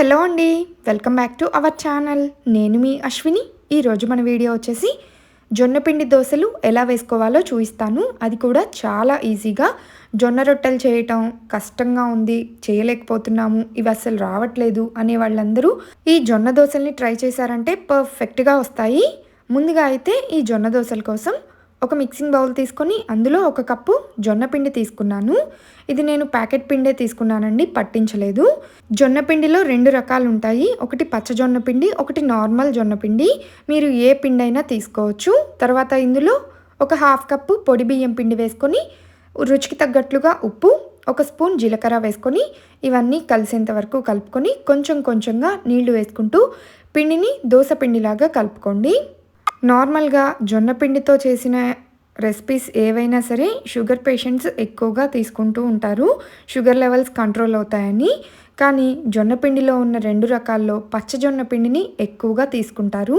Hello అండి welcome back to our channel. నేను మీ అశ్విని. ఈరోజు మన వీడియో వచ్చేసి జొన్నపిండి దోశలు ఎలా వేసుకోవాలో చూపిస్తాను. అది కూడా చాలా ఈజీగా. జొన్న రొట్టెలు చేయటం కష్టంగా ఉంది చేయలేకపోతున్నాము ఇవి అస్సలు రావట్లేదు అనే వాళ్ళందరూ ఈ జొన్న దోశల్ని ట్రై చేశారంటే పర్ఫెక్ట్గా వస్తాయి. ముందుగా అయితే ఈ జొన్న దోశల కోసం ఒక మిక్సింగ్ బౌల్ తీసుకొని అందులో ఒక కప్పు జొన్న పిండి తీసుకున్నాను. ఇది నేను ప్యాకెట్ పిండే తీసుకున్నానండి పట్టించలేదు. జొన్న పిండిలో రెండు రకాలు ఉంటాయి. ఒకటి పచ్చ జొన్న పిండి ఒకటి నార్మల్ జొన్న పిండి. మీరు ఏ పిండి అయినా తీసుకోవచ్చు. తర్వాత ఇందులో ఒక హాఫ్ కప్పు పొడి బియ్యం పిండి వేసుకొని రుచికి తగ్గట్లుగా ఉప్పు ఒక స్పూన్ జీలకర్ర వేసుకొని ఇవన్నీ కలిసేంత వరకు కలుపుకొని కొంచెం కొంచెంగా నీళ్ళు వేసుకుంటూ పిండిని దోశ పిండిలాగా కలుపుకోండి. నార్మల్గా జొన్నపిండితో చేసిన రెసిపీస్ ఏవైనా సరే షుగర్ పేషెంట్స్ ఎక్కువగా తీసుకుంటూ ఉంటారు. షుగర్ లెవెల్స్ కంట్రోల్ అవుతాయని. కానీ జొన్నపిండిలో ఉన్న రెండు రకాల్లో పచ్చ జొన్న పిండిని ఎక్కువగా తీసుకుంటారు.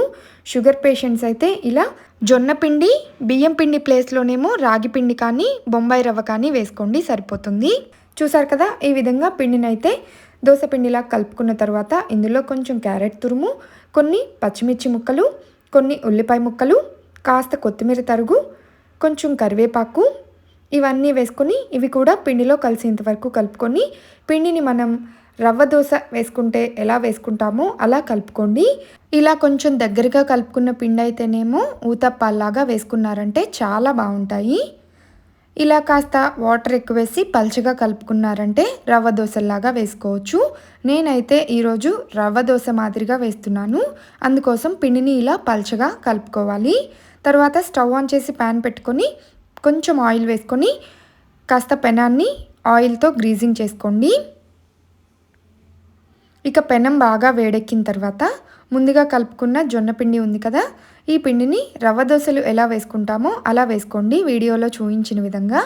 షుగర్ పేషెంట్స్ అయితే ఇలా జొన్నపిండి బియ్యం పిండి ప్లేస్లోనేమో రాగి పిండి కానీ బొంబాయి రవ్వ కానీ వేసుకోండి సరిపోతుంది. చూసారు కదా ఈ విధంగా పిండిని అయితే దోశ పిండిలా కలుపుకున్న తర్వాత ఇందులో కొంచెం క్యారెట్ తురుము కొన్ని పచ్చిమిర్చి ముక్కలు కొన్ని ఉల్లిపాయ ముక్కలు కాస్త కొత్తిమీర తరుగు కొంచెం కరివేపాకు ఇవన్నీ వేసుకొని ఇవి కూడా పిండిలో కలిసేంత వరకు కలుపుకొని పిండిని మనం రవ్వ దోశ వేసుకుంటే ఎలా వేసుకుంటామో అలా కలుపుకోండి. ఇలా కొంచెం దగ్గరగా కలుపుకున్న పిండి అయితేనేమో ఊతప్పాల్లాగా వేసుకున్నారంటే చాలా బాగుంటాయి. ఇలా కాస్త వాటర్ ఎక్కువ వేసి పల్చగా కలుపుకున్నారంటే రవ్వ దోశలాగా వేసుకోవచ్చు. నేనైతే ఈరోజు రవ్వ దోశ మాదిరిగా వేస్తున్నాను. అందుకోసం పిండిని ఇలా పల్చగా కలుపుకోవాలి. తర్వాత స్టవ్ ఆన్ చేసి ప్యాన్ పెట్టుకొని కొంచెం ఆయిల్ వేసుకొని కాస్త పెనాన్ని ఆయిల్తో గ్రీజింగ్ చేసుకోండి. ఇక పెనం బాగా వేడెక్కిన తర్వాత ముందుగా కలుపుకున్న జొన్న పిండి ఉంది కదా ఈ పిండిని రవ్వ దోశలు ఎలా వేసుకుంటామో అలా వేసుకోండి. వీడియోలో చూపించిన విధంగా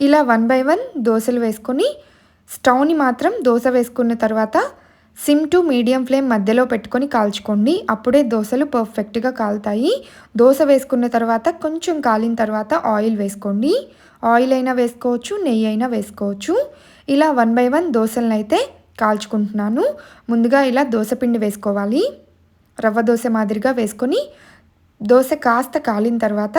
ఇలా వన్ బై వన్ దోశలు వేసుకొని స్టవ్ని మాత్రం దోశ వేసుకున్న తర్వాత సిమ్ టు మీడియం ఫ్లేమ్ మధ్యలో పెట్టుకొని కాల్చుకోండి. అప్పుడే దోశలు పర్ఫెక్ట్గా కాలుతాయి. దోశ వేసుకున్న తర్వాత కొంచెం కాలిన తర్వాత ఆయిల్ వేసుకోండి. ఆయిల్ అయినా వేసుకోవచ్చు నెయ్యి అయినా వేసుకోవచ్చు. ఇలా వన్ బై వన్ దోశలను అయితే కాల్చుకుంటున్నాను. ముందుగా ఇలా దోశ పిండి వేసుకోవాలి. రవ్వ దోశ మాదిరిగా వేసుకొని దోశ కాస్త కాలిన తర్వాత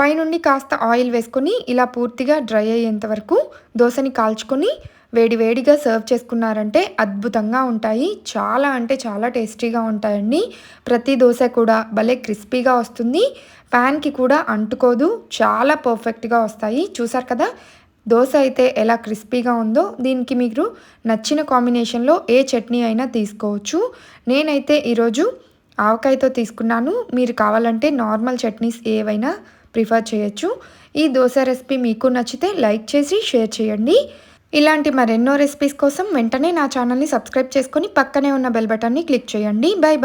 పైనుండి కాస్త ఆయిల్ వేసుకొని ఇలా పూర్తిగా డ్రై అయ్యేంత వరకు దోశని కాల్చుకొని వేడివేడిగా సర్వ్ చేసుకున్నారంటే అద్భుతంగా ఉంటాయి. చాలా అంటే చాలా టేస్టీగా ఉంటాయండి. ప్రతి దోశ కూడా భలే క్రిస్పీగా వస్తుంది. ప్యాన్కి కూడా అంటుకోదు. చాలా పర్ఫెక్ట్గా వస్తాయి. చూసారు కదా? దోశ అయితే ఎలా క్రిస్పీగా ఉందో దీనికి మీరు నచ్చిన కాంబినేషన్లో ఏ చట్నీ అయినా తీసుకోవచ్చు. నేనైతే ఈరోజు ఆవకాయతో తీసుకున్నాను. మీరు కావాలంటే నార్మల్ చట్నీస్ ఏవైనా ప్రిఫర్ చేయొచ్చు. ఈ దోశ రెసిపీ మీకు నచ్చితే లైక్ చేసి షేర్ చేయండి. ఇలాంటి మరెన్నో రెసిపీస్ కోసం వెంటనే నా ఛానల్ని సబ్స్క్రైబ్ చేసుకొని పక్కనే ఉన్న బెల్ బటన్ని క్లిక్ చేయండి. Bye bye